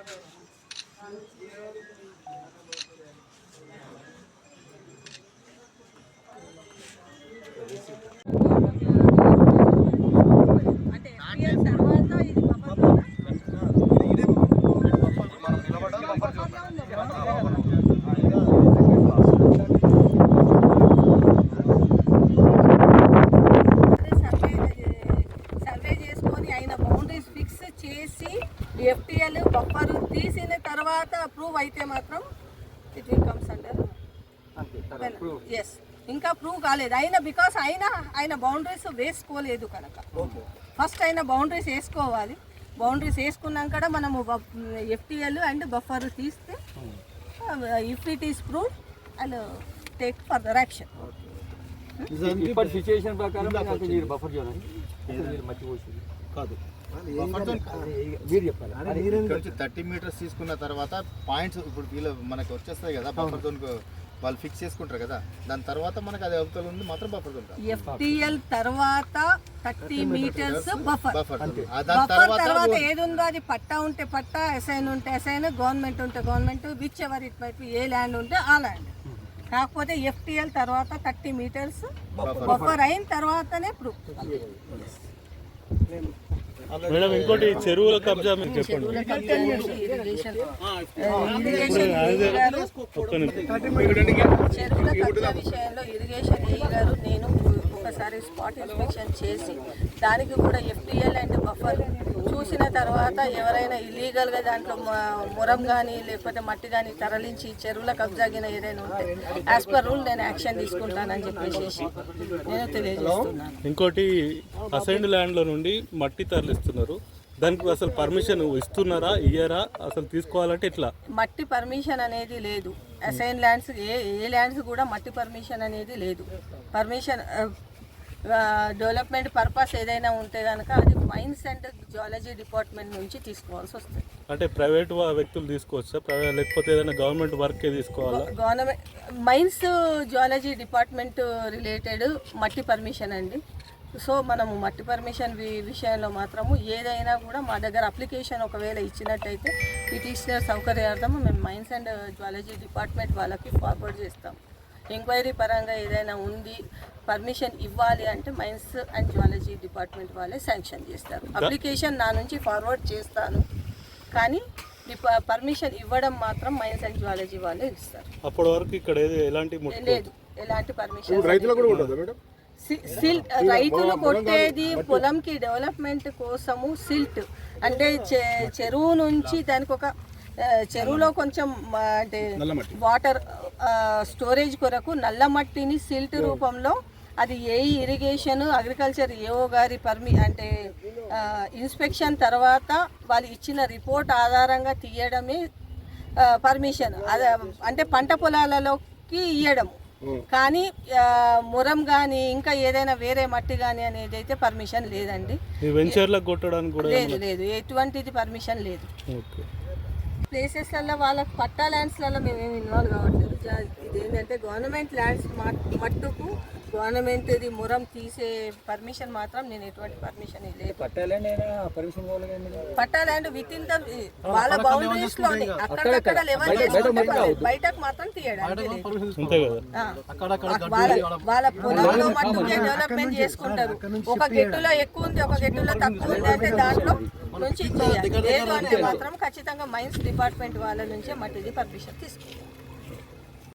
Frage an Ihren తీసిన తర్వాత approve అయితే మాత్రం it will comes under S ఇంకా ప్రూవ్ కాలేదు. అయినా బికాస్ అయినా ఆయన బౌండరీస్ వేసుకోలేదు కనుక. ఫస్ట్ అయిన బౌండరీస్ వేసుకోవాలి. బౌండరీస్ వేసుకున్నాక మనము ఎఫ్టిఎల్ అండ్ బఫర్ తీస్తే if it is prove and take further action ఇప్పటి సిచ్యువేషన్ ప్రకారం బఫర్ జోన్ కాదు. మీరు చెప్పాలి. అది ఇక్కడ నుంచి థర్టీ మీటర్స్ తీసుకున్న తర్వాత పాయింట్స్ ఇప్పుడు వీళ్ళు మనకి వచ్చేస్తాయి కదా బఫర్ జోన్ వాళ్ళు ఫిక్స్ చేసుకుంటారు కదా. దాని తర్వాత మనకి అది అవతల ఉంది మాత్రం బఫర్ జోన్ కాదు. ఎఫ్టిఎల్ తర్వాత థర్టీ మీటర్స్ బఫర్. బఫర్. తర్వాత తర్వాత ఏది ఉందో అది పట్టా ఉంటే పట్టా అసైన్ ఉంటే అసైన్ గవర్నమెంట్ ఉంటే government which ever it might a land ఉంటే ఆ ల్యాండ్. కాకపోతే ఎఫ్టిఎల్ తర్వాత థర్టీ మీటర్స్ బఫర్. అయిన తర్వాతనే ప్రూఫ్ మేడం ఇంకోటి చెరువుల కబ్జా మీరు చెప్పండి. చెరువుల కబ్జా విషయంలో ఇరిగేషన్ గారు నేను ఒకసారి స్పాట్ ఇన్స్పెక్షన్ చేసి దానికి కూడా ఎఫ్టిఎల్ అండ్ బఫర్ చూసిన తర్వాత ఎవరైనా ఇల్లీగల్గా దాంట్లో మురం కానీ లేకపోతే మట్టి కానీ తరలించి చెరువుల కబ్జా గిన ఏదైనా ఉంటే యాజ్ పర్ రూల్ నేను యాక్షన్ తీసుకుంటానని చెప్పేసి నేను తెలియజేస్తున్నాను. ఇంకోటి అసైన్డ్ ల్యాండ్లో నుండి మట్టి తరలిస్తున్నారు. దానికి అసలు పర్మిషన్ ఇస్తున్నారా ఇయ్యరా? అసలు తీసుకోవాలంటే ఇట్లా మట్టి పర్మిషన్ అనేది లేదు. అసైన్ ల్యాండ్స్ ఏ ఏ ల్యాండ్స్ కూడా మట్టి పర్మిషన్ అనేది లేదు. పర్మిషన్ డెవలప్మెంట్ పర్పస్ ఏదైనా ఉంటే కనుక అది మైన్స్ అండ్ జియాలజీ డిపార్ట్మెంట్ నుంచి తీసుకోవాల్సి వస్తుంది. అంటే ప్రైవేట్ వ్యక్తులు తీసుకోవచ్చా? లేకపోతే ఏదైనా గవర్నమెంట్ వర్కే తీసుకోవాలా? Government mines geology department related మట్టి పర్మిషన్ అండి. సో మనము మట్టి పర్మిషన్ విషయంలో మాత్రము ఏదైనా కూడా మా దగ్గర అప్లికేషన్ ఒకవేళ ఇచ్చినట్టయితే పిటిషనర్ సౌకర్యార్థం మేము మైన్స్ అండ్ జియాలజీ డిపార్ట్మెంట్ వాళ్ళకి ఫార్వర్డ్ చేస్తాం ఎంక్వైరీ పరంగా ఏదైనా ఉంది పర్మిషన్ ఇవ్వాలి అంటే మైన్స్ అండ్ జియాలజీ డిపార్ట్మెంట్ వాళ్ళే శాంక్షన్ చేస్తారు. అప్లికేషన్ నా నుంచి ఫార్వర్డ్ చేస్తాను కానీ పర్మిషన్ ఇవ్వడం మాత్రం మైన్స్ అండ్ జియాలజీ వాళ్ళే ఇస్తారు. అప్పటి వరకు ఇక్కడ ఏది ఎలాంటి ముట్టుకో లేదు ఎలాంటి పర్మిషన్ సిల్ట్ రైతులు కొట్టేది పొలంకి డెవలప్మెంట్ కోసము సిల్ట్. అంటే చె- చెరువు నుంచి దానికి ఒక చెరువులో కొంచెం అంటే వాటర్ స్టోరేజ్ కొరకు నల్ల మట్టిని సిల్ట్ రూపంలో అది ఏ ఇరిగేషన్ అగ్రికల్చర్ ఏఓ గారి పర్మి అంటే ఇన్స్పెక్షన్ తర్వాత వాళ్ళు ఇచ్చిన రిపోర్ట్ ఆధారంగా తీయడమే పర్మిషన్ అదే అంటే పంట పొలాలలోకి ఇయ్యడం. కానీ ఆ, మురం కానీ ఇంకా ఏదైనా వేరే మట్టి కానీ అనేది అయితే పర్మిషన్ లేదండి. లేదు లేదు. ఎటువంటిది పర్మిషన్ లేదు. ఓకే ప్లేసెస్లలో వాళ్ళకి పట్టా ల్యాండ్స్లలో మేమేమి ఇన్వాల్వ్ కావట్లేదు. ఇదేంటంటే గవర్నమెంట్ ల్యాండ్స్ మట్టుకు గవర్నమెంట్ది మురం తీసే పర్మిషన్ మాత్రం నేను ఎటువంటి పర్మిషన్ లేదు పట్టా ల్యాండ్ విత్ ఇన్ ద వాళ్ళ బౌండరీస్లోనే అక్కడక్కడ లెవెల్. బయటకు మాత్రం తీయడానికి. వాళ్ళ వాళ్ళ పొలంలో మట్టుకే డెవలప్మెంట్ చేసుకుంటారు. ఒక గెట్టులో ఎక్కువ ఉంది ఒక గెట్టులో తక్కువ ఉంది అంటే దాంట్లో నుంచి. లేదు మాత్రం ఖచ్చితంగా మైన్స్ డిపార్ట్మెంట్ వాళ్ళ నుంచే మట్టిది పర్మిషన్ తీసుకుంటారు